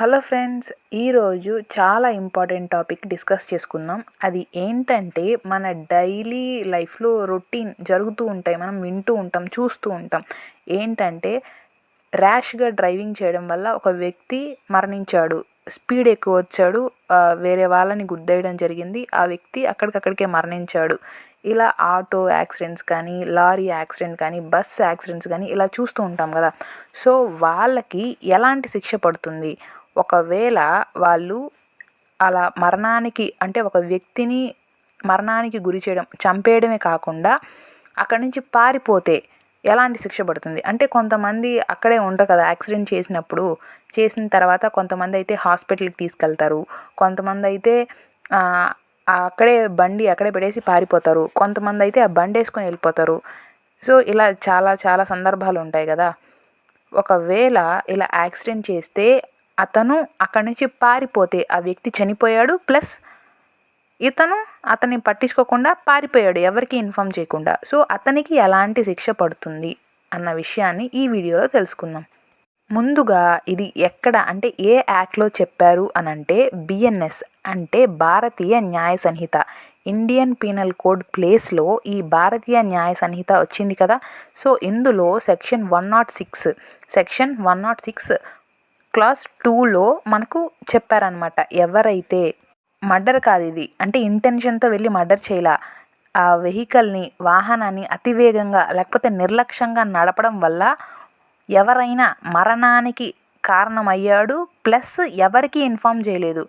Hello friends ఈరోజు చాలా important topic discuss చేసుకుందాం. అది ఏంటంటే మన డైలీ లైఫ్లో రొటీన్ జరుగుతూ ఉంటాయి మనం వింటూ ఉంటాం చూస్తూ ఉంటాం. ఏంటంటే ర్యాష్గా డ్రైవింగ్ చేయడం వల్ల ఒక వ్యక్తి మరణించాడు స్పీడ్ ఎక్కువ వచ్చాడు వేరే వాళ్ళని గుద్దేయడం జరిగింది ఆ వ్యక్తి అక్కడికక్కడికే మరణించాడు. ఇలా ఆటో యాక్సిడెంట్స్ కానీ లారీ యాక్సిడెంట్ కానీ బస్ యాక్సిడెంట్స్ కానీ ఇలా చూస్తూ ఉంటాం కదా. సో వాళ్ళకి ఎలాంటి శిక్ష పడుతుంది? ఒకవేళ వాళ్ళు అలా మరణానికి అంటే ఒక వ్యక్తిని మరణానికి గురి చేయడం చంపేయడమే కాకుండా అక్కడి నుంచి పారిపోతే ఎలాంటి శిక్ష పడుతుంది? అంటే కొంతమంది అక్కడే ఉండరు కదా యాక్సిడెంట్ చేసినప్పుడు. చేసిన తర్వాత కొంతమంది అయితే హాస్పిటల్కి తీసుకెళ్తారు. కొంతమంది అయితే అక్కడే బండి అక్కడే పెట్టేసి పారిపోతారు. కొంతమంది అయితే ఆ బండి వేసుకొని వెళ్ళిపోతారు. సో ఇలా చాలా చాలా సందర్భాలు ఉంటాయి కదా. ఒకవేళ ఇలా యాక్సిడెంట్ చేస్తే అతను అక్కడి నుంచి పారిపోతే ఆ వ్యక్తి చనిపోయాడు ప్లస్ ఇతను అతన్ని పట్టించుకోకుండా పారిపోయాడు ఎవరికి ఇన్ఫామ్ చేయకుండా. సో అతనికి ఎలాంటి శిక్ష పడుతుంది అన్న విషయాన్ని ఈ వీడియోలో తెలుసుకుందాం. ముందుగా ఇది ఎక్కడ అంటే ఏ యాక్ట్లో చెప్పారు అని అంటే బిఎన్ఎస్ అంటే భారతీయ న్యాయ సంహిత. ఇండియన్ పీనల్ కోడ్ ప్లేస్లో ఈ భారతీయ న్యాయ సంహిత వచ్చింది కదా. సో ఇందులో section one nought six section one nought six class టూలో మనకు చెప్పారనమాట ఎవరైతే మర్డర్ కాదు ఇది అంటే ఇంటెన్షన్తో వెళ్ళి మర్డర్ చేయాల. ఆ వెహికల్ని వాహనాన్ని అతివేగంగా లేకపోతే నిర్లక్ష్యంగా నడపడం వల్ల ఎవరైనా మరణానికి కారణమయ్యాడు ప్లస్ ఎవరికి ఇన్ఫామ్ చేయలేదు.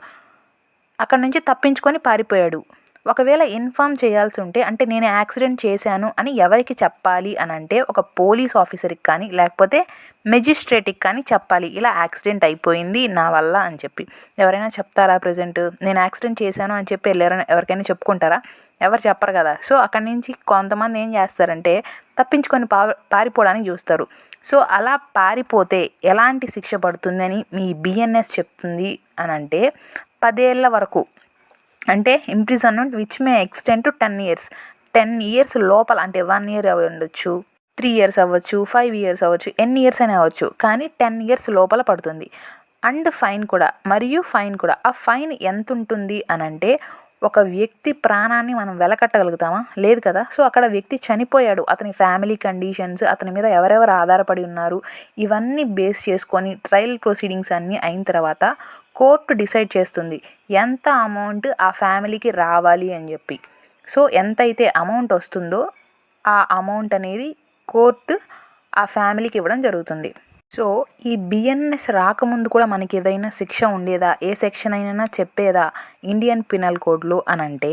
అక్కడ నుంచి తప్పించుకొని పారిపోయాడు. ఒకవేళ ఇన్ఫామ్ చేయాల్సి ఉంటే అంటే నేను యాక్సిడెంట్ చేశాను అని ఎవరికి చెప్పాలి అని అంటే ఒక పోలీస్ ఆఫీసర్కి కానీ లేకపోతే మెజిస్ట్రేట్కి కానీ చెప్పాలి. ఇలా యాక్సిడెంట్ అయిపోయింది నా వల్ల అని చెప్పి. ఎవరైనా చెప్తారా ప్రజెంట్? నేను యాక్సిడెంట్ చేశాను అని చెప్పి వెళ్ళారని ఎవరికైనా చెప్పుకుంటారా? ఎవరు చెప్పరు కదా. సో అక్కడి నుంచి కొంతమంది ఏం చేస్తారంటే తప్పించుకొని పా పారిపోవడానికి చూస్తారు. సో అలా పారిపోతే ఎలాంటి శిక్ష పడుతుందని మీ బిఎన్ఎస్ చెప్తుంది అని అంటే పదేళ్ళ వరకు అంటే imprisonment which may extend to ten years ten years లోపల అంటే వన్ ఇయర్ అవి ఉండొచ్చు త్రీ ఇయర్స్ అవ్వచ్చు ఫైవ్ ఇయర్స్ అవ్వచ్చు ఎన్ని ఇయర్స్ అయినా అవ్వచ్చు. కానీ టెన్ ఇయర్స్ లోపల పడుతుంది. అండ్ ఫైన్ కూడా మరియు ఫైన్ కూడా. ఆ ఫైన్ ఎంత ఉంటుంది అని అంటే ఒక వ్యక్తి ప్రాణాన్ని మనం వెలకట్టగలుగుతామా? లేదు కదా. సో అక్కడ వ్యక్తి చనిపోయాడు. అతని ఫ్యామిలీ కండిషన్స్ అతని మీద ఎవరెవరు ఆధారపడి ఉన్నారు ఇవన్నీ బేస్ చేసుకొని ట్రయల్ ప్రొసీడింగ్స్ అన్నీ అయిన తర్వాత కోర్టు డిసైడ్ చేస్తుంది ఎంత అమౌంట్ ఆ ఫ్యామిలీకి రావాలి అని చెప్పి. సో ఎంతైతే అమౌంట్ వస్తుందో ఆ అమౌంట్ అనేది కోర్టు ఆ ఫ్యామిలీకి ఇవ్వడం జరుగుతుంది. సో ఈ బిఎన్ఎస్ రాకముందు కూడా మనకి ఏదైనా శిక్ష ఉండేదా? ఏ సెక్షన్ అయినా చెప్పేదా? ఇండియన్ పినల్ కోడ్లో అని అంటే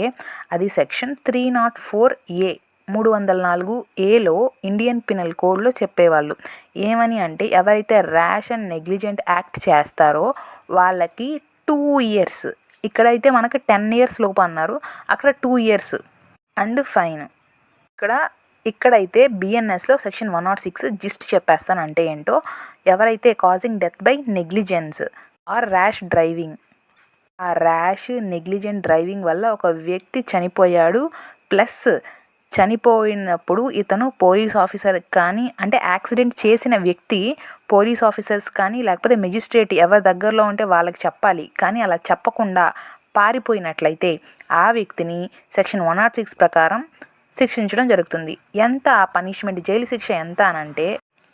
అది section three nought four A మూడు వందల నాలుగు ఏలో ఇండియన్ పినల్ కోడ్లో చెప్పేవాళ్ళు. ఏమని అంటే ఎవరైతే ర్యాష్ అండ్ నెగ్లిజెంట్ యాక్ట్ చేస్తారో వాళ్ళకి టూ ఇయర్స్ ఇక్కడైతే మనకి టెన్ ఇయర్స్ లోపు అన్నారు. అక్కడ టూ ఇయర్స్ అండ్ ఫైన్ ఇక్కడ ఇక్కడైతే బిఎన్ఎస్లో section one nought six gist చెప్పేస్తాను అంటే ఏంటో ఎవరైతే causing death by negligence or rash driving ఆ ర్యాష్ నెగ్లిజెంట్ డ్రైవింగ్ వల్ల ఒక వ్యక్తి చనిపోయాడు ప్లస్ చనిపోయినప్పుడు ఇతను పోలీస్ ఆఫీసర్ కానీ అంటే యాక్సిడెంట్ చేసిన వ్యక్తి పోలీస్ ఆఫీసర్స్ కానీ లేకపోతే మెజిస్ట్రేట్ ఎవరి దగ్గరలో ఉంటే వాళ్ళకి చెప్పాలి. కానీ అలా చెప్పకుండా పారిపోయినట్లయితే ఆ వ్యక్తిని సెక్షన్ వన్ నాట్ సిక్స్ ప్రకారం శిక్షించడం జరుగుతుంది. ఎంత ఆ పనిష్మెంట్ జైలు శిక్ష ఎంత అని అంటే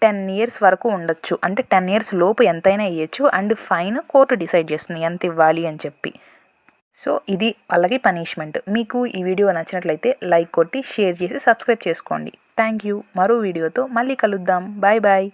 టెన్ ఇయర్స్ వరకు ఉండొచ్చు. అంటే టెన్ ఇయర్స్ లోపు ఎంతైనా ఇవ్వచ్చు అండ్ ఫైన్ కోర్టు డిసైడ్ చేస్తుంది ఎంత ఇవ్వాలి అని చెప్పి. సో ఇది వాళ్ళకి పనిష్మెంట్ మీకు ఈ వీడియో నచ్చినట్లయితే లైక్ కొట్టి షేర్ చేసి సబ్స్క్రైబ్ చేసుకోండి. థ్యాంక్ యూ మరో వీడియోతో మళ్ళీ కలుద్దాం. Bye bye